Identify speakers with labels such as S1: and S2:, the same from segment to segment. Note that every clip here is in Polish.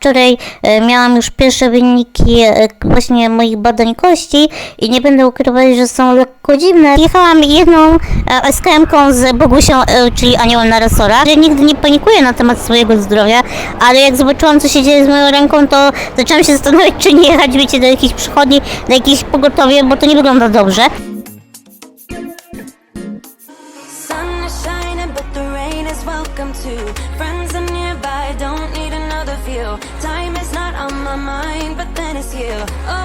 S1: wczoraj e, miałam już pierwsze wyniki e, właśnie moich badań kości i nie będę ukrywać, że są lekko dziwne. Jechałam jedną e, SKM-ką z Bogusią, czyli Aniołem na resora. Ja nigdy nie panikuję na temat swojego zdrowia, ale jak zobaczyłam, co się dzieje z moją ręką, to zaczęłam się zastanawiać, czy nie jechać, wiecie, do jakiejś przychodni, do jakiejś pogotowie, bo to nie wygląda dobrze.
S2: Uh.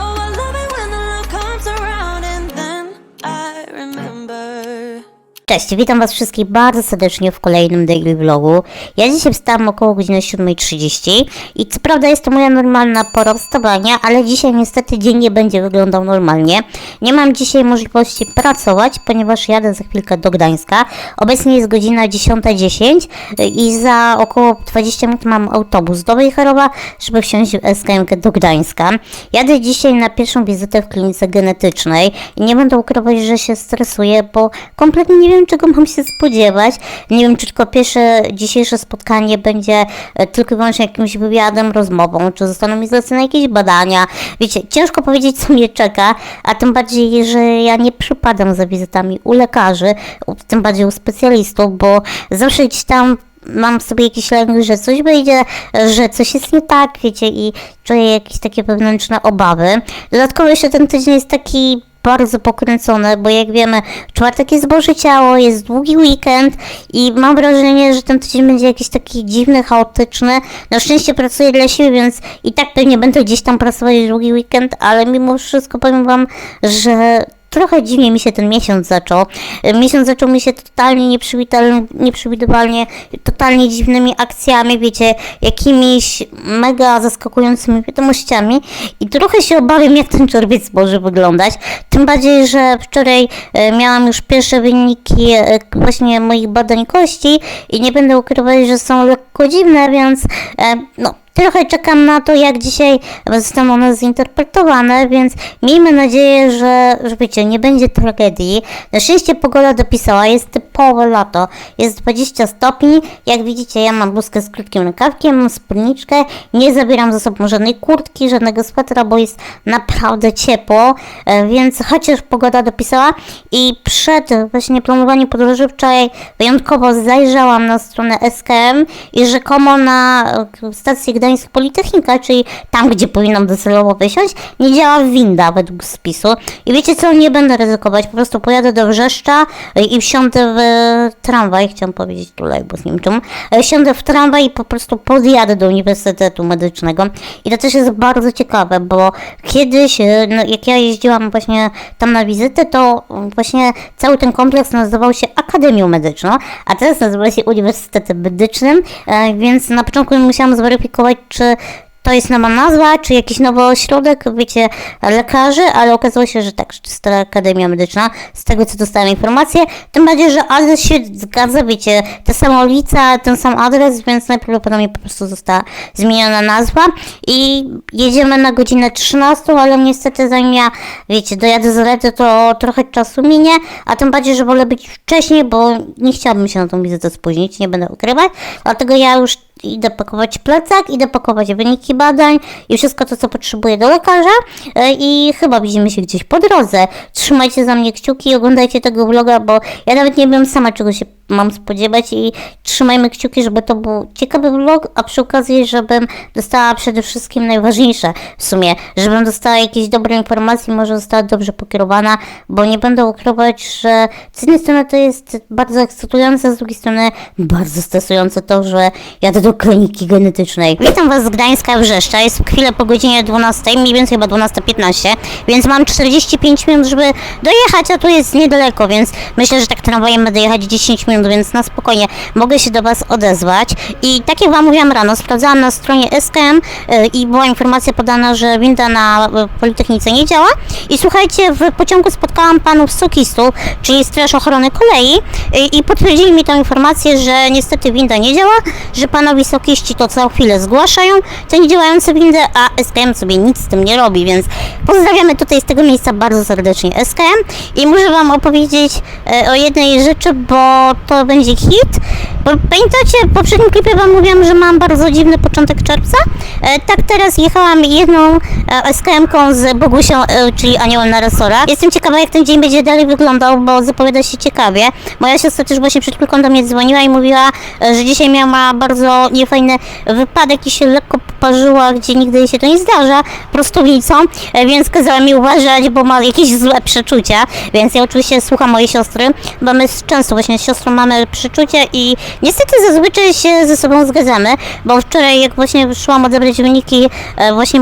S1: Cześć, witam Was wszystkich bardzo serdecznie w kolejnym daily vlogu. Ja dzisiaj wstałam około godziny 7.30 i co prawda jest to moja normalna pora wstawania, ale dzisiaj niestety dzień nie będzie wyglądał normalnie. Nie mam dzisiaj możliwości pracować, ponieważ jadę za chwilkę do Gdańska. Obecnie jest godzina 10.10 i za około 20 minut mam autobus do Wejherowa, żeby wsiąść w SKM do Gdańska. Jadę dzisiaj na pierwszą wizytę w klinice genetycznej i nie będę ukrywać, że się stresuję, bo kompletnie nie wiem, czego mam się spodziewać. Nie wiem, czy tylko pierwsze dzisiejsze spotkanie będzie e, tylko i wyłącznie jakimś wywiadem, rozmową, czy zostaną mi zlecone jakieś badania. Wiecie, ciężko powiedzieć, co mnie czeka, a tym bardziej, że ja nie przypadam za wizytami u lekarzy, tym bardziej u specjalistów, bo zawsze gdzieś tam mam sobie jakiś lęk, że coś będzie, że coś jest nie tak, wiecie, i czuję jakieś takie wewnętrzne obawy. Dodatkowo jeszcze ten tydzień jest taki bardzo pokręcony, bo jak wiemy, czwartek jest Boże Ciało, jest długi weekend i mam wrażenie, że ten tydzień będzie jakiś taki dziwny, chaotyczny. Na szczęście pracuję dla siebie, więc i tak pewnie będę gdzieś tam pracować długi weekend, ale mimo wszystko powiem Wam, że trochę dziwnie mi się ten miesiąc zaczął. E, Miesiąc zaczął mi się totalnie nieprzewidywalnie, totalnie dziwnymi akcjami, wiecie, jakimiś mega zaskakującymi wiadomościami i trochę się obawiam, jak ten czerwiec może wyglądać. Tym bardziej, że wczoraj e, miałam już pierwsze wyniki e, właśnie moich badań kości i nie będę ukrywać, że są lekko dziwne, więc no, Trochę czekam na to, jak dzisiaj zostaną one zinterpretowane, więc miejmy nadzieję, że, że wiecie, nie będzie tragedii. Na szczęście pogoda dopisała, jest typowe lato, jest 20 stopni. Jak widzicie, ja mam bluzkę z krótkim rękawkiem, mam spódniczkę, nie zabieram ze sobą żadnej kurtki, żadnego swetra, bo jest naprawdę ciepło, e, więc chociaż pogoda dopisała i przed właśnie planowaniem podróży wczoraj wyjątkowo zajrzałam na stronę SKM i rzekomo na e, stacji Gdańsk Politechnika, czyli tam, gdzie powinnam docelowo wysiąść, nie działa winda według spisu. I wiecie co, nie będę ryzykować, po prostu pojadę do Wrzeszcza e, i wsiądę w e, tramwaj, chciałam powiedzieć tutaj, bo z Niemczym, e, wsiądę w tramwaj i po prostu podjadę do Uniwersytetu Medycznego. I to też jest bardzo ciekawe, bo kiedyś, e, no, jak ja jeździłam właśnie tam na wizytę, to właśnie cały ten kompleks nazywał się Akademią Medyczną, a teraz nazywa się Uniwersytetem Medycznym, więc na początku musiałam zweryfikować, czy to jest nowa nazwa, czy jakiś nowy ośrodek, wiecie, lekarzy, ale okazało się, że tak, że to Akademia Medyczna, z tego co dostałam informację, tym bardziej, że adres się zgadza, wiecie, ta sama ulica, ten sam adres, więc najprawdopodobniej po prostu została zmieniona nazwa. I jedziemy na godzinę 13, ale niestety zanim ja, wiecie, dojadę z Redy, to trochę czasu minie, a tym bardziej, że wolę być wcześniej, bo nie chciałabym się na tą wizytę spóźnić, nie będę ukrywać, dlatego ja już idę pakować plecak, idę pakować wyniki badań i wszystko to, co potrzebuję do lekarza e, i chyba widzimy się gdzieś po drodze. Trzymajcie za mnie kciuki i oglądajcie tego vloga, bo ja nawet nie wiem sama, czego się mam spodziewać i trzymajmy kciuki, żeby to był ciekawy vlog, a przy okazji, żebym dostała przede wszystkim najważniejsze w sumie, żebym dostała jakieś dobre informacje, może została dobrze pokierowana, bo nie będę ukrywać, że z jednej strony to jest bardzo ekscytujące, z drugiej strony bardzo stresujące to, że jadę do kliniki genetycznej. Witam Was z Gdańska Wrzeszcza, jest chwilę po godzinie 12, mniej więcej chyba 12.15, więc mam 45 minut, żeby dojechać, a tu jest niedaleko, więc myślę, że tak tramwajem będę jechać 10 minut, więc na spokojnie mogę się do Was odezwać. I tak jak Wam mówiłam rano, sprawdzałam na stronie SKM y, i była informacja podana, że winda na y, Politechnice nie działa. I słuchajcie, w pociągu spotkałam panów sokistów, czyli Straż Ochrony Kolei y, i potwierdzili mi tę informację, że niestety winda nie działa, że panowie sokiści to co chwilę zgłaszają te niedziałające windy, a SKM sobie nic z tym nie robi, więc pozdrawiamy tutaj z tego miejsca bardzo serdecznie SKM i muszę Wam opowiedzieć e, o jednej rzeczy, bo to będzie hit. Bo pamiętacie, w poprzednim klipie wam mówiłam, że mam bardzo dziwny początek czerwca? E, tak teraz jechałam jedną e, SKM-ką z Bogusią, e, czyli Aniołem na resora. Jestem ciekawa, jak ten dzień będzie dalej wyglądał, bo zapowiada się ciekawie. Moja siostra też właśnie przed chwilką do mnie dzwoniła i mówiła, e, że dzisiaj miała bardzo niefajny wypadek i się lekko poparzyła, gdzie nigdy się to nie zdarza, prostownicą, e, więc kazała mi uważać, bo ma jakieś złe przeczucia, więc ja oczywiście słucham mojej siostry, bo my często właśnie z siostrą mamy przeczucia i niestety zazwyczaj się ze sobą zgadzamy, bo wczoraj jak właśnie szłam odebrać wyniki e, właśnie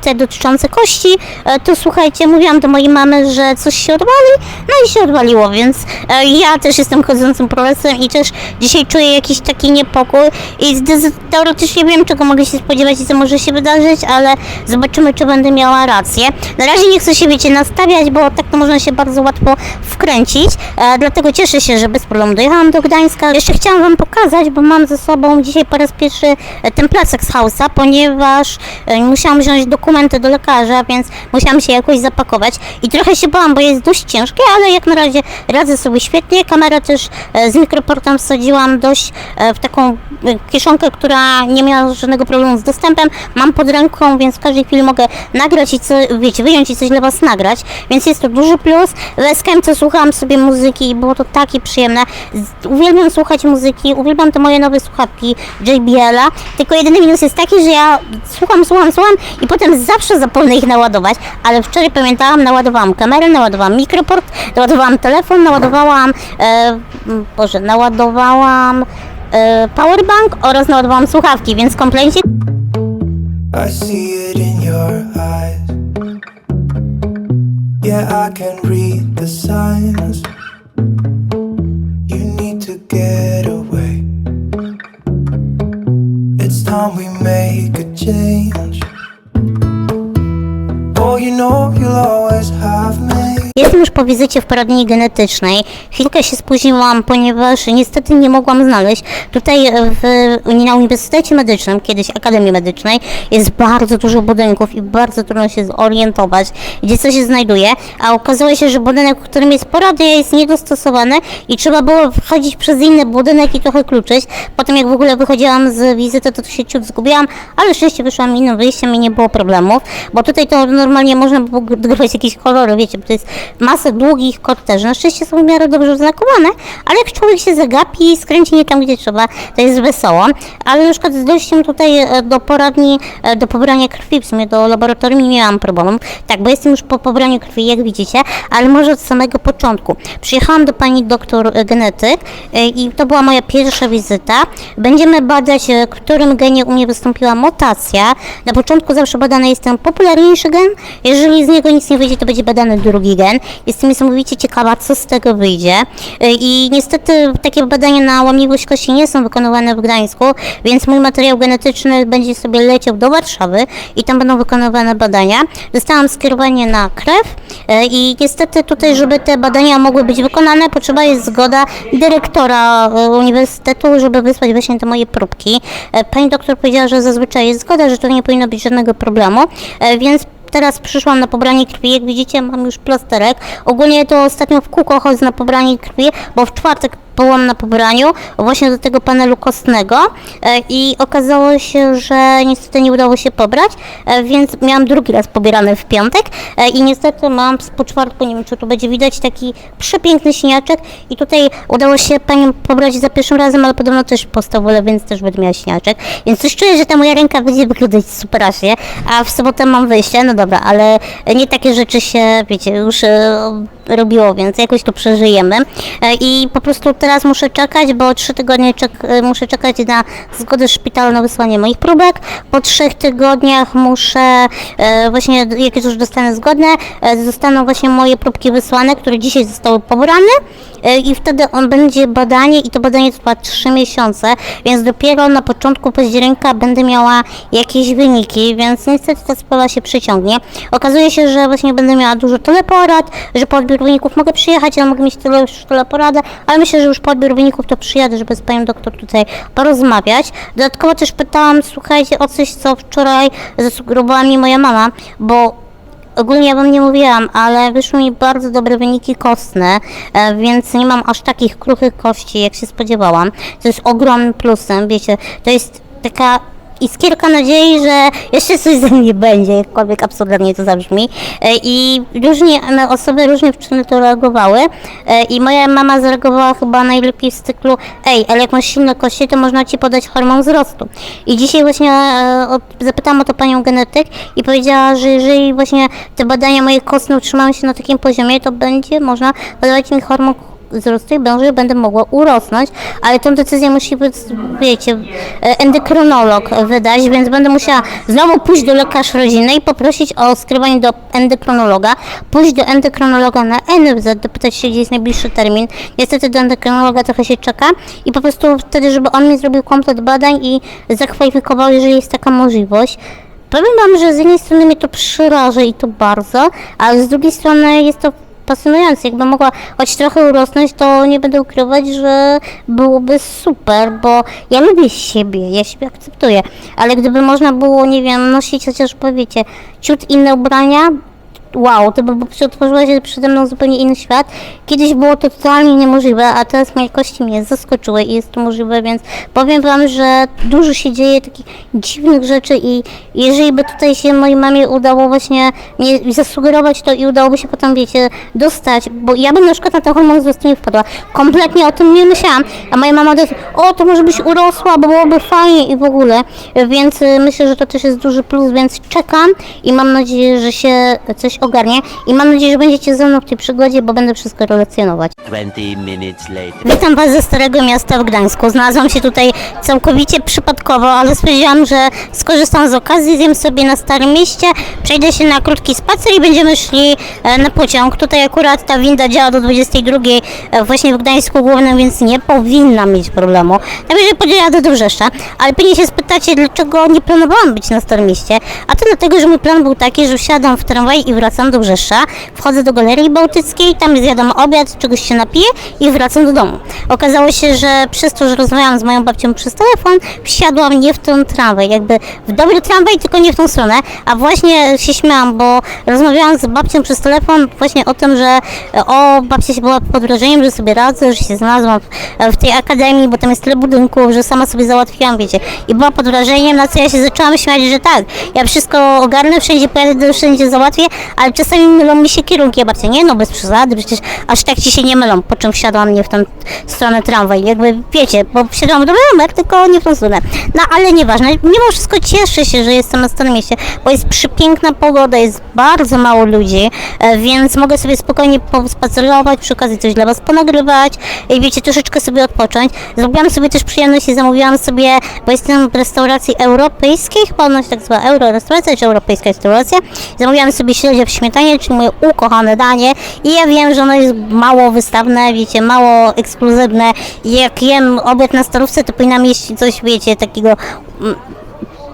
S1: te dotyczące kości, e, to słuchajcie, mówiłam do mojej mamy, że coś się odwali, no i się odwaliło, więc ja też jestem chodzącym progresem i też dzisiaj czuję jakiś taki niepokój i teoretycznie wiem, czego mogę się spodziewać i co może się wydarzyć, ale zobaczymy, czy będę miała rację. Na razie nie chcę się, wiecie, nastawiać, bo tak to można się bardzo łatwo wkręcić, e, dlatego cieszę się, że bez problemu dojechałam do Gdańska. Jeszcze chciałam Wam pokazać, bo mam ze sobą dzisiaj po raz pierwszy e, ten placek z Hausa, ponieważ e, musiałam wziąć dokumenty do lekarza, więc musiałam się jakoś zapakować i trochę się bałam, bo jest dość ciężkie, ale jak na razie radzę sobie świetnie. Kamerę też e, z mikroportem wsadziłam dość w taką kieszonkę, która nie miała żadnego problemu z dostępem. Mam pod ręką, więc w każdej chwili mogę nagrać i co, wiecie, wyjąć i coś dla Was nagrać, więc jest to duży plus. W SKM słuchałam sobie muzyki i było to takie przyjemne. Uwielbiam słuchać muzyki, uwielbiam te moje nowe słuchawki JBL-a, tylko jedyny minus jest taki, że ja słucham, słucham, słucham i potem zawsze zapomnę ich naładować, ale wczoraj pamiętałam, naładowałam kamerę, naładowałam mikroport, naładowałam telefon, naładowałam, e, Boże, naładowałam e, powerbank oraz naładowałam słuchawki, więc kompletnie
S3: I see it in your eyes. Yeah, I can read the signs. You need to get away.
S1: Po wizycie w poradni genetycznej. Chwilkę się spóźniłam, ponieważ niestety nie mogłam znaleźć. Tutaj e, w, na Uniwersytecie Medycznym, kiedyś Akademii Medycznej, jest bardzo dużo budynków i bardzo trudno się zorientować, gdzie co się znajduje. A okazało się, że budynek, w którym jest poradnia, jest niedostosowany i trzeba było wchodzić przez inny budynek i trochę kluczyć. Potem jak w ogóle wychodziłam z wizyty, to, to się ciut zgubiłam, ale szczęście wyszłam innym wyjściem i nie było problemów, bo tutaj to normalnie można było odgrywać jakieś kolory, wiecie, bo to jest masę długich korteży. Na szczęście są w miarę dobrze oznakowane, ale jak człowiek się zagapi i skręci nie tam, gdzie trzeba, to jest wesoło. Ale na przykład z dojściem tutaj e, do poradni, e, do pobrania krwi, w sumie do laboratorium nie miałam problemu. Tak, bo jestem już po pobraniu krwi, jak widzicie, ale może od samego początku. Przyjechałam do pani doktor e, genetyk i to była moja pierwsza wizyta. Będziemy badać, w którym genie u mnie wystąpiła mutacja. Na początku zawsze badany jest ten popularniejszy gen. Jeżeli z niego nic nie wyjdzie, to będzie badany drugi gen. Jestem niesamowicie ciekawa, co z tego wyjdzie. E, I niestety takie badania na łamliwość kości nie są wykonywane w Gdańsku, więc mój materiał genetyczny będzie sobie leciał do Warszawy i tam będą wykonywane badania. Dostałam skierowanie na krew e, i niestety tutaj, żeby te badania mogły być wykonane, potrzeba jest zgoda dyrektora e, uniwersytetu, żeby wysłać właśnie te moje próbki. Pani doktor powiedziała, że zazwyczaj jest zgoda, że to nie powinno być żadnego problemu, więc Teraz przyszłam na pobranie krwi, jak widzicie mam już plasterek. Ogólnie to ostatnio w kółko chodzę na pobranie krwi, bo w czwartek byłam na pobraniu właśnie do tego panelu kostnego e, i okazało się, że niestety nie udało się pobrać, e, więc miałam drugi raz pobierany w piątek e, i niestety mam po czwartku, nie wiem czy tu będzie widać, taki przepiękny śniaczek i tutaj udało się panią pobrać za pierwszym razem, ale podobno też wolę, więc też będę miała śniaczek, więc coś czuję, że ta moja ręka będzie wyglądać superaśnie, a w sobotę mam wyjście, no dobra, ale nie takie rzeczy się, wiecie, już robiło, więc jakoś to przeżyjemy E, i po prostu teraz muszę czekać, bo trzy tygodnie czek e, muszę czekać na zgodę szpitala na wysłanie moich próbek. Po trzech tygodniach muszę, e, właśnie jak już dostanę zgodne, zostaną właśnie moje próbki wysłane, które dzisiaj zostały pobrane i wtedy on będzie badanie i to badanie trwa 3 miesiące, więc dopiero na początku października będę miała jakieś wyniki, więc niestety ta sprawa się przeciągnie. Okazuje się, że właśnie będę miała dużo teleporad, że po odbiór wyników mogę przyjechać, ale mogę mieć tyle już teleporadę, ale myślę, że już po odbiór wyników to przyjadę, żeby z panią doktor tutaj porozmawiać. Dodatkowo też pytałam, słuchajcie, o coś, co wczoraj zasugerowała mi moja mama, bo ogólnie ja wam nie mówiłam, ale wyszły mi bardzo dobre wyniki kostne, e, więc nie mam aż takich kruchych kości, jak się spodziewałam. To jest ogromnym plusem, wiecie, to jest taka iskierka nadziei, że jeszcze coś ze mnie będzie, jakkolwiek absurdalnie to zabrzmi. E, I różnie osoby, różnie w to reagowały. E, I moja mama zareagowała chyba najlepiej z cyklu ej, ale jak masz silne kości, to można ci podać hormon wzrostu. I dzisiaj właśnie e, zapytałam o to panią genetyk i powiedziała, że jeżeli właśnie te badania moje kostne utrzymają się na takim poziomie, to będzie można podawać mi hormon wzrostu i będzie, będę mogła urosnąć, ale tą decyzję musi, być, wiecie, e, endokrynolog wydać, więc będę musiała znowu pójść do lekarza rodzinnej i poprosić o skierowanie do endokrynologa, pójść do endokrynologa na NFZ, dopytać się, gdzie jest najbliższy termin. Niestety do endokrynologa trochę się czeka i po prostu wtedy, żeby on mi zrobił komplet badań i zakwalifikował, jeżeli jest taka możliwość. Powiem Wam, że z jednej strony mnie to przeraża i to bardzo, ale z drugiej strony jest to pasjonujące. Jakby mogła choć trochę urosnąć, to nie będę ukrywać, że byłoby super, bo ja lubię siebie, ja siebie akceptuję, ale gdyby można było, nie wiem, nosić chociaż powiecie, ciut inne ubrania, wow, to by otworzyło się przede mną zupełnie inny świat. Kiedyś było to totalnie niemożliwe, a teraz moje kości mnie zaskoczyły i jest to możliwe, więc powiem Wam, że dużo się dzieje takich dziwnych rzeczy i jeżeli by tutaj się mojej mamie udało właśnie mnie zasugerować to i udałoby się potem, wiecie, dostać, bo ja bym na przykład na ten hormon wzrostu nie wpadła. Kompletnie o tym nie myślałam, a moja mama też, o, to może byś urosła, bo byłoby fajnie i w ogóle, więc y, myślę, że to też jest duży plus, więc czekam i mam nadzieję, że się coś ogarnie i mam nadzieję, że będziecie ze mną w tej przygodzie, bo będę wszystko relacjonować.
S4: 20 minutes later.
S1: Witam Was ze Starego Miasta w Gdańsku. Znalazłam się tutaj całkowicie przypadkowo, ale stwierdziłam, że skorzystam z okazji, zjem sobie na Starym Mieście, przejdę się na krótki spacer i będziemy szli e, na pociąg. Tutaj akurat ta winda działa do 22 e, właśnie w Gdańsku Głównym, więc nie powinna mieć problemu. Najwyżej podjadę do Brzeszcza, ale pewnie się spytacie, dlaczego nie planowałam być na Starym Mieście. A to dlatego, że mój plan był taki, że wsiadam w tramwaj i wracam do Brzeszcza, wchodzę do Galerii Bałtyckiej, tam zjadam obiad, czegoś się napiję i wracam do domu. Okazało się, że przez to, że rozmawiałam z moją babcią przez telefon, wsiadłam nie w ten tramwaj, jakby w dobry tramwaj, tylko nie w tą stronę, a właśnie się śmiałam, bo rozmawiałam z babcią przez telefon właśnie o tym, że e, o, babcia się była pod wrażeniem, że sobie radzę, że się znalazłam w, w tej akademii, bo tam jest tyle budynków, że sama sobie załatwiłam, wiecie, i była pod wrażeniem, na co ja się zaczęłam śmiać, że tak, ja wszystko ogarnę, wszędzie pojadę, wszędzie załatwię, ale czasami mylą mi się kierunki, a babcia, nie no, bez przesady, przecież aż tak ci się nie mylą, po czym wsiadłam nie w tę stronę tramwaj, jakby wiecie, bo wsiadłam do numer, tylko nie w tą stronę. No ale nieważne, mimo wszystko cieszę się, że jestem na Starym Mieście, bo jest przepiękna pogoda, jest bardzo mało ludzi, e, więc mogę sobie spokojnie pospacerować, przy okazji coś dla Was ponagrywać i wiecie, troszeczkę sobie odpocząć. Zrobiłam sobie też przyjemność i zamówiłam sobie, bo jestem w restauracji europejskiej, chyba ona się tak zwa euro restauracja, czy europejska restauracja. Zamówiłam sobie śledzie w śmietanie, czyli moje ukochane danie. I ja wiem, że ono jest mało wystawne, wiecie, mało ekskluzywne. Jak jem obiad na starówce, to powinnam jeść coś, wiecie, takiego mm,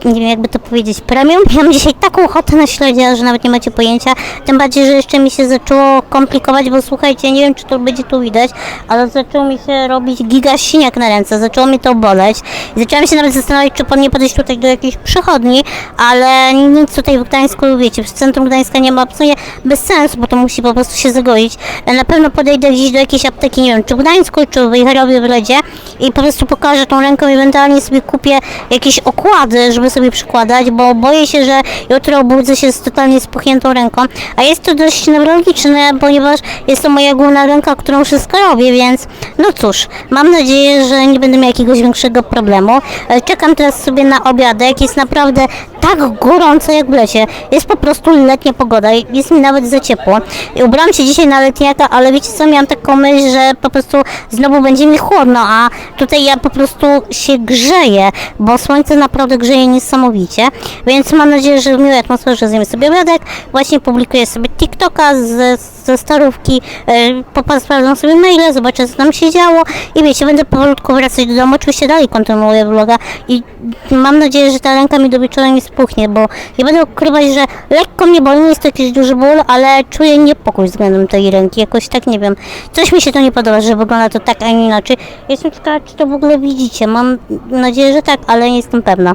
S1: nie wiem jakby to powiedzieć, premium. Ja mam dzisiaj taką ochotę na śledzie, że nawet nie macie pojęcia. Tym bardziej, że jeszcze mi się zaczęło komplikować, bo słuchajcie, nie wiem czy to będzie tu widać, ale zaczęło mi się robić giga siniak na ręce, zaczęło mi to boleć. I zaczęłam się nawet zastanawiać, czy pan nie podejść tutaj do jakiejś przychodni, ale nic tutaj w Gdańsku, wiecie, w centrum Gdańska nie ma absolutnie bez sensu, bo to musi po prostu się zagoić. Na pewno podejdę gdzieś do jakiejś apteki, nie wiem, czy w Gdańsku, czy w Wejherowie w Ledzie i po prostu pokażę tą ręką, ewentualnie sobie kupię jakieś okłady, żeby sobie przykładać, bo boję się, że jutro obudzę się z totalnie spuchniętą ręką, a jest to dość neurologiczne, ponieważ jest to moja główna ręka, którą wszystko robię, więc no cóż, mam nadzieję, że nie będę miał jakiegoś większego problemu. E, Czekam teraz sobie na obiadek, jest naprawdę tak gorąco jak w lecie, jest po prostu letnia pogoda, jest mi nawet za ciepło. Ubrałam się dzisiaj na letniaka, ale wiecie co, miałam taką myśl, że po prostu znowu będzie mi chłodno, a tutaj ja po prostu się grzeję, bo słońce naprawdę grzeje niesamowicie, więc mam nadzieję, że w miłej atmosferze zjemy sobie obiadek, właśnie publikuję sobie TikToka z, ze starówki, e, popa- sprawdzam sobie maile, zobaczę co tam się działo. I wiecie, będę powolutku wracać do domu, oczywiście dalej kontynuuję vloga. I mam nadzieję, że ta ręka mi do wieczora nie spuchnie, bo nie będę ukrywać, że lekko mnie boli, nie jest to jakiś duży ból, ale czuję niepokój względem tej ręki, jakoś tak nie wiem, coś mi się to nie podoba, że wygląda to tak, a nie inaczej. Jestem ciekawa, czy to w ogóle widzicie, mam nadzieję, że tak, ale nie jestem pewna.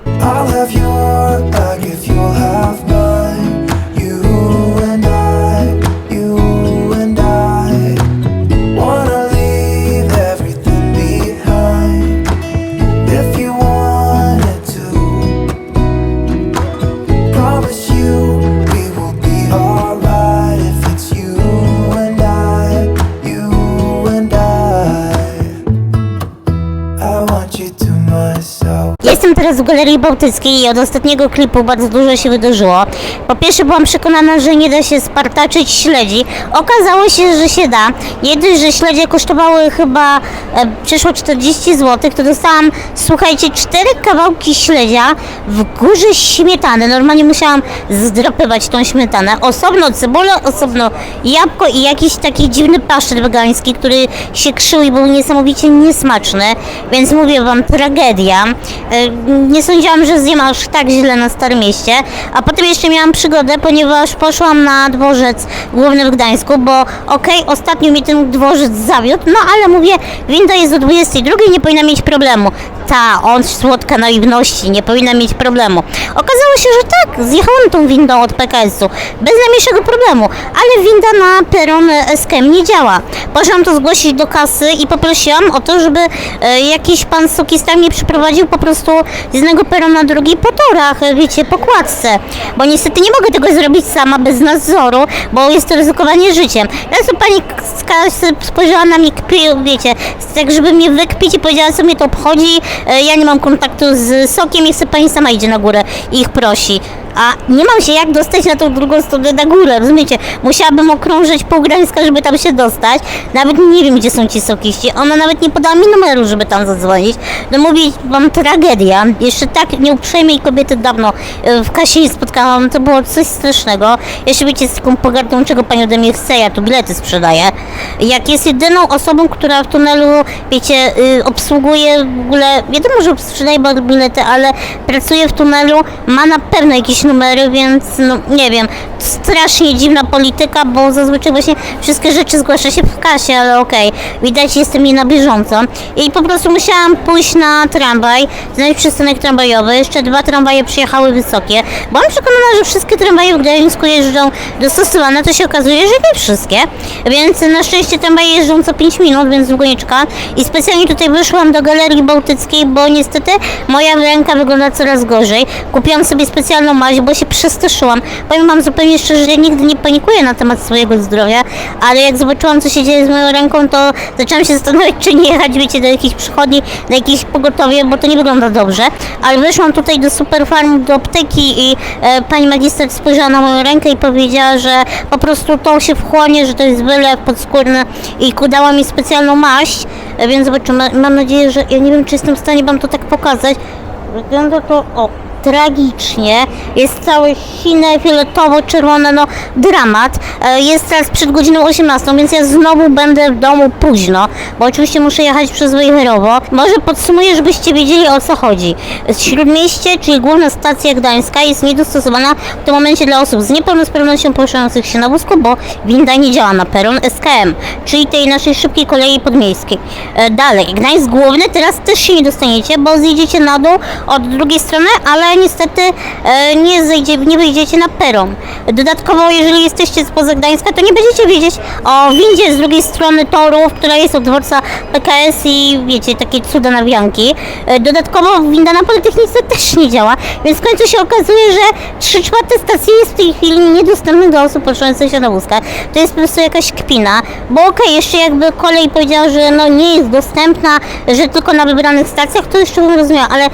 S1: W Galerii Bałtyckiej i od ostatniego klipu bardzo dużo się wydarzyło. Po pierwsze byłam przekonana, że nie da się spartaczyć śledzi. Okazało się, że się da. Nie dość, że śledzie kosztowały chyba e, przeszło 40 zł, to dostałam, słuchajcie, cztery kawałki śledzia w górze śmietany. Normalnie musiałam zdrapywać tą śmietanę. Osobno cebulę, osobno jabłko i jakiś taki dziwny pasztet wegański, który się krzył i był niesamowicie niesmaczny. Więc mówię wam, tragedia. E, Nie sądziłam, że zjem aż tak źle na Starym Mieście. A potem jeszcze miałam przygodę, ponieważ poszłam na dworzec główny w Gdańsku, bo okej, ostatnio mi ten dworzec zawiódł, no ale mówię, winda jest o 22, nie powinna mieć problemu. Ta, on słodka naiwności, nie powinna mieć problemu. Okazało się, że tak, zjechałam tą windą od PKS-u, bez najmniejszego problemu, ale winda na peron SKM nie działa. Poszłam to zgłosić do kasy i poprosiłam o to, żeby e, jakiś pan sokista mnie przyprowadził po prostu z jednego peronu na drugi po torach, e, wiecie, po kładce. Bo niestety nie mogę tego zrobić sama bez nadzoru, bo jest to ryzykowanie życiem. To pani spojrzała na mnie, wiecie, tak żeby mnie wykpić i powiedziała, co mnie to obchodzi, e, ja nie mam kontaktu z sokiem chce pani sama idzie na górę i ich prosi. A nie mam się jak dostać na tą drugą stronę na górę, rozumiecie? Musiałabym okrążyć pół Gdańska, żeby tam się dostać. Nawet nie wiem, gdzie są ci sokiści. Ona nawet nie podała mi numeru, żeby tam zadzwonić. No mówię wam, tragedia. Jeszcze tak nieuprzejmej kobiety dawno e, w kasie spotkałam. To było coś strasznego. Jeszcze wiecie, z taką pogardą, czego pani ode mnie chce, ja tu bilety sprzedaję. Jak jest jedyną osobą, która w tunelu, wiecie, y, obsługuje w ogóle, wiadomo, że sprzedaje bilety, ale pracuje w tunelu, ma na pewno jakieś numery, więc no nie wiem, strasznie dziwna polityka, bo zazwyczaj właśnie wszystkie rzeczy zgłasza się w kasie, ale okej, widać jestem nie na bieżąco. I po prostu musiałam pójść na tramwaj, znaleźć przystanek tramwajowy, jeszcze dwa tramwaje przyjechały wysokie, byłam przekonana, że wszystkie tramwaje w Gdańsku jeżdżą dostosowane, to się okazuje, że nie wszystkie, więc na szczęście tramwaje jeżdżą co 5 minut, więc długo nie czekałam. I specjalnie tutaj wyszłam do Galerii Bałtyckiej, bo niestety moja ręka wygląda coraz gorzej. Kupiłam sobie specjalną maź, bo się przestraszyłam. Powiem wam zupełnie szczerze, że nigdy nie panikuję na temat swojego zdrowia, ale jak zobaczyłam, co się dzieje z moją ręką, to zaczęłam się zastanawiać, czy nie jechać, wiecie, do jakiejś przychodni, na jakieś pogotowie, bo to nie wygląda dobrze. Ale wyszłam tutaj do Superfarm, do apteki i e, pani magister spojrzała na moją rękę i powiedziała, że po prostu to się wchłonie, że to jest wylew podskórny i dała mi specjalną maść, e, więc zobaczymy. Mam nadzieję, że ja nie wiem, czy jestem w stanie wam to tak pokazać. Wygląda to, o, tragicznie. Jest całe sine, fioletowo-czerwone, no dramat. E, Jest teraz przed godziną 18, więc ja znowu będę w domu późno, bo oczywiście muszę jechać przez Wejherowo. Może podsumuję, żebyście wiedzieli o co chodzi. Śródmieście, czyli główna stacja gdańska jest niedostosowana w tym momencie dla osób z niepełnosprawnością poruszających się na wózku, bo winda nie działa na peron SKM, czyli tej naszej szybkiej kolei podmiejskiej. E, Dalej, Gdańsk główny teraz też się nie dostaniecie, bo zjedziecie na dół od drugiej strony, ale niestety e, nie, zejdzie, nie wyjdziecie na peron. Dodatkowo, jeżeli jesteście spoza Gdańska, to nie będziecie wiedzieć o windzie z drugiej strony torów, która jest od dworca PKS i wiecie, takie cuda nawianki. E, Dodatkowo winda na Politechnice też nie działa, więc w końcu się okazuje, że 3 czwarte stacji jest w tej chwili niedostępnych dla osób poruszających się na wózkach. To jest po prostu jakaś kpina, bo okej, jeszcze jakby kolej powiedziała, że no nie jest dostępna, że tylko na wybranych stacjach, to jeszcze bym rozumiała, ale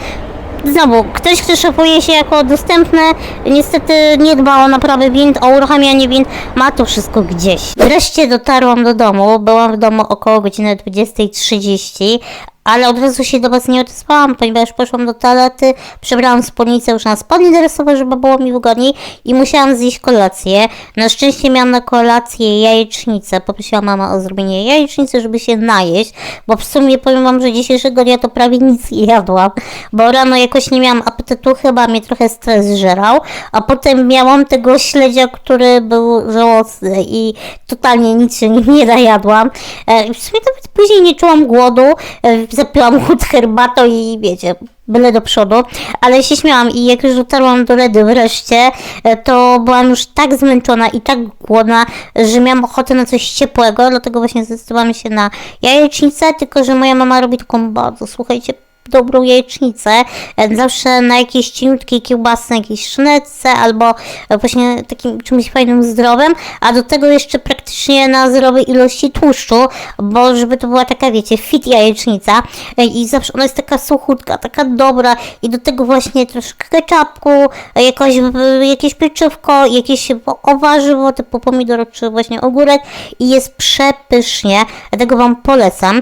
S1: Znowu, ktoś, kto szafuje się jako dostępne, niestety nie dba o naprawę wind, o uruchamianie wind, ma to wszystko gdzieś. Wreszcie dotarłam do domu, byłam w domu około godziny 20.30, ale od razu się do Was nie odezwałam, ponieważ poszłam do toalety, przebrałam spódnicę już na spodnie dresowe, żeby było mi wygodniej i musiałam zjeść kolację. Na szczęście miałam na kolację jajecznicę. Poprosiła mama o zrobienie jajecznicy, żeby się najeść, bo w sumie powiem Wam, że dzisiejszego dnia to prawie nic nie jadłam, bo rano jakoś nie miałam apetytu, chyba mnie trochę stres żerał, a potem miałam tego śledzia, który był żałosny i totalnie nic się nie, najadłam. E, W sumie to później nie czułam głodu, e, zapiłam chód herbatą i wiecie, byle do przodu, ale się śmiałam i jak już dotarłam do Redy wreszcie, e, to byłam już tak zmęczona i tak głodna, że miałam ochotę na coś ciepłego, dlatego właśnie zdecydowałam się na jajecznicę, tylko że moja mama robi taką bardzo, słuchajcie, dobrą jajecznicę, e, zawsze na jakieś cieniutkie kiełbasy, jakieś sznetce albo e, właśnie takim czymś fajnym, zdrowym, a do tego jeszcze praktycznie na zerowej ilości tłuszczu, bo żeby to była taka, wiecie, fit jajecznica e, i zawsze ona jest taka suchutka, taka dobra i do tego właśnie troszkę ketchupku, jakoś, jakieś pieczywko, jakieś o- warzywo typu pomidor czy właśnie ogórek i jest przepysznie, dlatego Wam polecam.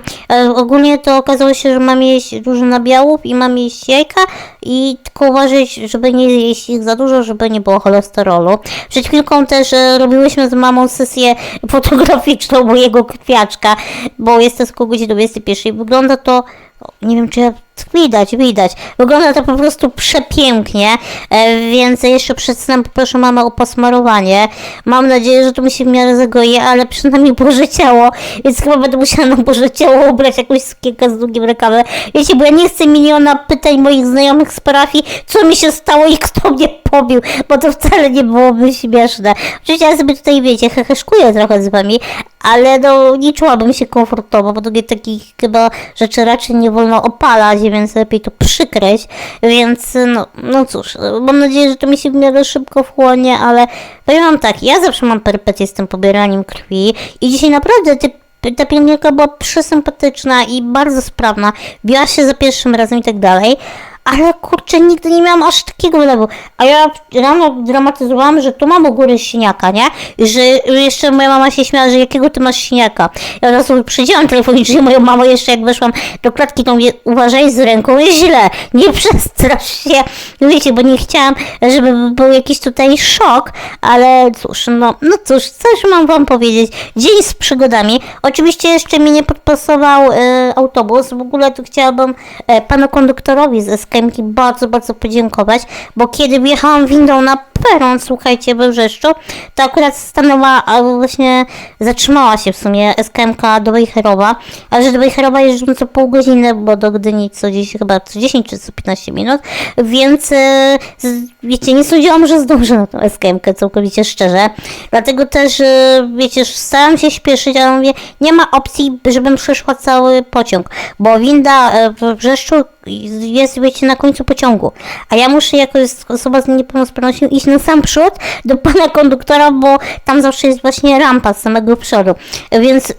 S1: Ogólnie to okazało się, że mam jeść dużo nabiałów i mam jeść jajka i tylko uważać, żeby nie jeść ich za dużo, żeby nie było cholesterolu. Przed chwilką też e, robiłyśmy z mamą sesję fotograficzną mojego kwiaczka, bo jest to około godziny 21. Wygląda to, nie wiem czy Widać, widać. Wygląda to po prostu przepięknie, e, więc jeszcze przed snem poproszę mamę o posmarowanie. Mam nadzieję, że to mi się w miarę zagoi, ale przynajmniej Boże Ciało, więc chyba będę musiała na Boże Ciało ubrać jakąś sukienkę z długim rękawem. Wiecie, bo ja nie chcę miliona pytań moich znajomych z parafii, co mi się stało i kto mnie pobił, bo to wcale nie byłoby śmieszne. Oczywiście ja sobie tutaj, wiecie, heheszkuję trochę z wami, ale no nie czułabym się komfortowo, bo drugie takich chyba rzeczy raczej nie wolno opalać, więc lepiej to przykryć, więc no, no cóż, mam nadzieję, że to mi się w miarę szybko wchłonie, ale powiem wam tak, ja zawsze mam perypetie z tym pobieraniem krwi i dzisiaj naprawdę ty ta pielęgniarka była przesympatyczna i bardzo sprawna, biła się za pierwszym razem i tak dalej, ale kurczę, nigdy nie miałam aż takiego wylewu. A ja rano dramatyzowałam, że tu mam u góry siniaka, nie? I że jeszcze moja mama się śmiała, że jakiego ty masz siniaka. Ja od razu przyjęłam telefonicznie moją mamą jeszcze jak weszłam do klatki, to mówię, uważaj z ręką, jest źle, nie przestrasz się. No Wiecie, bo nie chciałam, żeby był jakiś tutaj szok, ale cóż, no, no cóż, coś mam wam powiedzieć. Dzień z przygodami. Oczywiście jeszcze mi nie podpasował e, autobus. W ogóle tu chciałabym e, panu konduktorowi z SKM bardzo, bardzo podziękować, bo kiedy wjechałam windą na peron, słuchajcie, we Wrzeszczu, to akurat stanęła, a właśnie zatrzymała się w sumie SKMK do Wejherowa, ale że do Wejherowa jeżdżą co pół godziny, bo do Gdyni co dziś chyba co 10 czy co 15 minut, więc e, wiecie, nie sądziłam, że zdążę na tą SKMkę, całkowicie szczerze, dlatego też, e, wiecie, starałam się śpieszyć, ale mówię, nie ma opcji, żebym przeszła cały pociąg, bo winda e, w Wrzeszczu jest, wiecie, na końcu pociągu, a ja muszę jako osoba z niepełnosprawnością iść na sam przód do pana konduktora, bo tam zawsze jest właśnie rampa z samego przodu, więc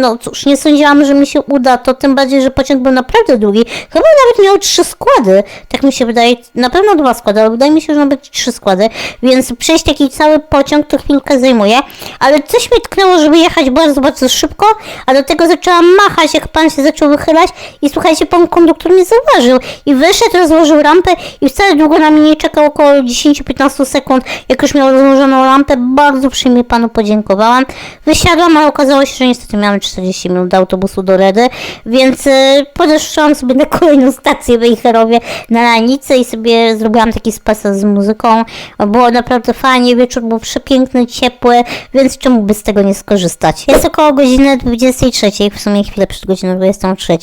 S1: no cóż, nie sądziłam, że mi się uda, to tym bardziej, że pociąg był naprawdę długi. Chyba nawet miał trzy składy, tak mi się wydaje, na pewno dwa składy, ale wydaje mi się, że nawet trzy składy, więc przejść taki cały pociąg to chwilkę zajmuje, ale coś mi tknęło, żeby jechać bardzo, bardzo szybko, a do tego zaczęłam machać, jak pan się zaczął wychylać. I słuchajcie, pan konduktor mnie zauważył i wyszedł, rozłożył rampę i wcale długo na mnie nie czekał, około 10-15 sekund, jak już miał rozłożoną lampę, bardzo przyjemnie panu podziękowałam. Wysiadłam, ale okazało się, że niestety miałam 40 minut do autobusu do Redy, więc y, podeszłam sobie na kolejną stację w na Lanicy i sobie zrobiłam taki spacer z muzyką. Było naprawdę fajnie, wieczór był przepiękny, ciepły, więc czemu by z tego nie skorzystać? Jest około godziny 23, w sumie chwilę przed godziną 23.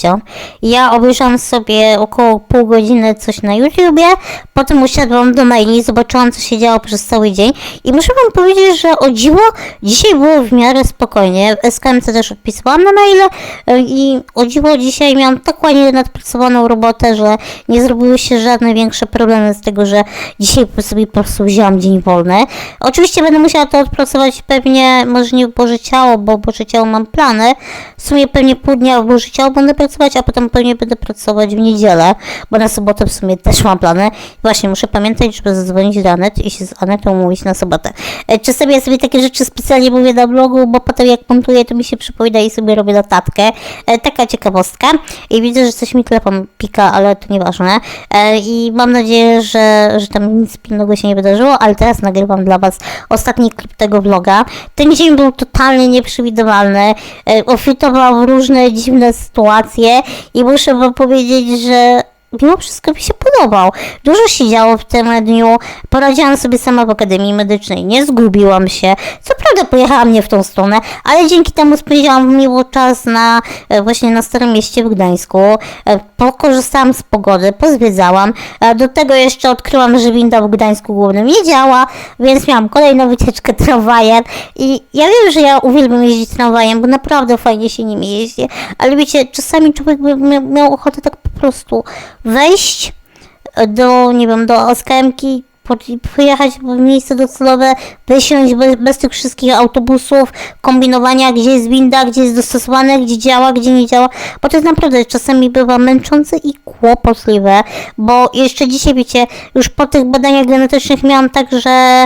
S1: Ja obejrzałam sobie około pół godziny coś na YouTubie, potem usiadłam do maili, zobaczyłam co się działo przez cały dzień i muszę wam powiedzieć, że o dziwo dzisiaj było w miarę spokojnie. SKMC też odpisywałam na maile y, i o dziwo dzisiaj miałam tak ładnie nadpracowaną robotę, że nie zrobiły się żadne większe problemy z tego, że dzisiaj sobie po prostu wzięłam dzień wolny. Oczywiście będę musiała to odpracować pewnie, może nie w Boże Ciało, bo Boże Ciało mam plany. W sumie pewnie pół dnia w Boże Ciało będę pracować, a potem pewnie będę pracować w niedzielę, bo na sobotę w sumie też mam plany. Właśnie muszę pamiętać, żeby zadzwonić do Anet i się z Anetą umówić na sobotę. E, Czasami ja sobie takie rzeczy specjalnie mówię na blogu, bo potem jak montuję, to mi się przypomina i sobie robię notatkę. E, Taka ciekawostka. I widzę, że coś mi telefon pika, ale to nieważne. E, I mam nadzieję, że, że tam nic pilnego się nie wydarzyło, ale teraz nagrywam dla Was ostatni klip tego vloga. Ten dzień był totalnie nieprzewidywalny. E, Ofitował różne dziwne sytuacje i muszę Wam powiedzieć, że mimo wszystko mi się podobał. Dużo się działo w tym dniu. Poradziłam sobie sama w Akademii Medycznej. Nie zgubiłam się. Co prawda pojechałam nie w tą stronę, ale dzięki temu spędziłam miło czas na e, właśnie na Starym Mieście w Gdańsku. E, Pokorzystałam z pogody, pozwiedzałam. E, Do tego jeszcze odkryłam, że winda w Gdańsku Głównym nie działa, więc miałam kolejną wycieczkę tramwajem. I ja wiem, że ja uwielbiam jeździć tramwajem, bo naprawdę fajnie się nim jeździ. Ale wiecie, czasami człowiek miał ochotę tak prostu wejść do, nie wiem, do OSKM-ki, po- pojechać w miejsce docelowe, wysiąść bez, bez tych wszystkich autobusów, kombinowania, gdzie jest winda, gdzie jest dostosowane, gdzie działa, gdzie nie działa, bo to jest naprawdę czasami bywa męczące i kłopotliwe, bo jeszcze dzisiaj, wiecie, już po tych badaniach genetycznych miałam tak, że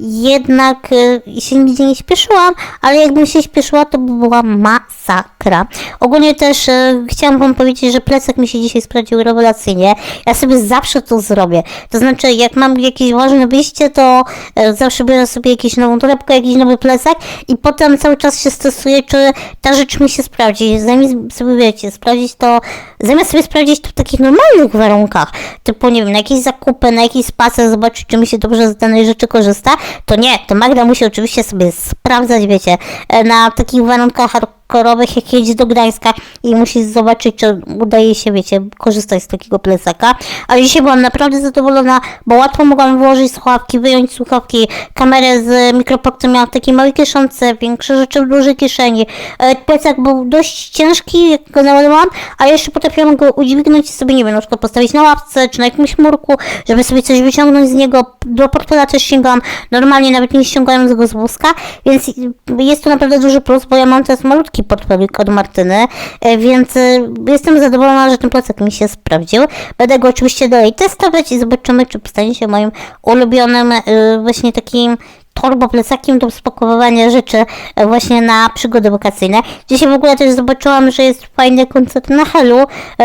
S1: jednak y, się nigdzie nie śpieszyłam, ale jakbym się śpieszyła, to by była masakra. Ogólnie też y, chciałam wam powiedzieć, że plecak mi się dzisiaj sprawdził rewelacyjnie. Ja sobie zawsze to zrobię. To znaczy, jak mam jakieś ważne wyjście, to y, zawsze biorę sobie jakąś nową torebkę, jakiś nowy plecak i potem cały czas się stresuję, czy ta rzecz mi się sprawdzi. Zamiast sobie, wiecie, sprawdzić to, zamiast sobie sprawdzić to w takich normalnych warunkach, typu, nie wiem, na jakieś zakupy, na jakiś spacer, zobaczyć, czy mi się dobrze z danej rzeczy korzysta, to nie, to Magda musi oczywiście sobie sprawdzać, wiecie, e, na takich warunkach hardkorowych, jak jedzie do Gdańska i musi zobaczyć, czy udaje się, wiecie, korzystać z takiego plecaka. Ale dzisiaj byłam naprawdę zadowolona, bo łatwo mogłam włożyć słuchawki, wyjąć słuchawki, kamerę z mikroportem miałam w takiej małej kieszonce, większe rzeczy w dużej kieszeni. E, Plecak był dość ciężki, jak go naładowałam, a jeszcze potrafiłam go udźwignąć i sobie, nie wiem, na przykład postawić na ławce, czy na jakimś murku, żeby sobie coś wyciągnąć z niego. Do portfela też sięgałam normalnie, nawet nie ściągając go z wózka, więc jest to naprawdę duży plus, bo ja mam teraz malutki portfelik od Martyny, e, więc e, jestem zadowolona, że ten plecak mi się sprawdził. Będę go oczywiście dalej testować i zobaczymy, czy stanie się moim ulubionym e, właśnie takim torbo plecakiem do spakowywania rzeczy właśnie na przygody wakacyjne. Dzisiaj w ogóle też zobaczyłam, że jest fajny koncert na Helu,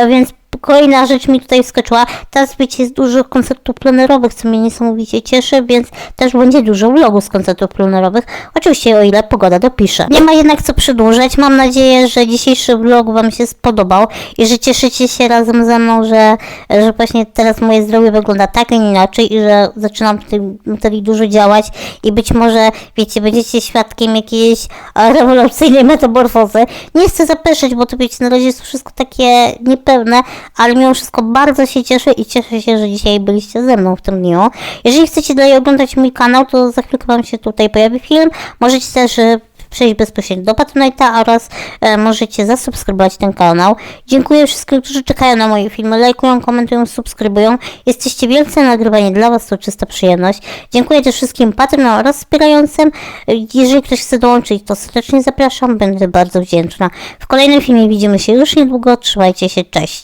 S1: więc kolejna rzecz mi tutaj wskoczyła. Teraz wiecie, jest dużo koncertów plenerowych, co mnie niesamowicie cieszy, więc też będzie dużo vlogów z koncertów plenerowych. Oczywiście o ile pogoda dopisze. Nie ma jednak co przedłużać. Mam nadzieję, że dzisiejszy vlog Wam się spodobał i że cieszycie się razem ze mną, że, że właśnie teraz moje zdrowie wygląda tak, a nie inaczej i że zaczynam w tym materii dużo działać i być może, wiecie, będziecie świadkiem jakiejś rewolucyjnej metamorfozy. Nie chcę zapeszać, bo to wiecie, na razie jest wszystko takie niepewne, ale mimo wszystko bardzo się cieszę i cieszę się, że dzisiaj byliście ze mną w tym dniu. Jeżeli chcecie dalej oglądać mój kanał, to za chwilkę Wam się tutaj pojawi film. Możecie też e, przejść bezpośrednio do Patronite'a oraz e, możecie zasubskrybować ten kanał. Dziękuję wszystkim, którzy czekają na moje filmy, lajkują, komentują, subskrybują. Jesteście wielce nagrywanie dla Was to czysta przyjemność. Dziękuję też wszystkim patronom oraz wspierającym. Jeżeli ktoś chce dołączyć, to serdecznie zapraszam, będę bardzo wdzięczna. W kolejnym filmie widzimy się już niedługo. Trzymajcie się, cześć.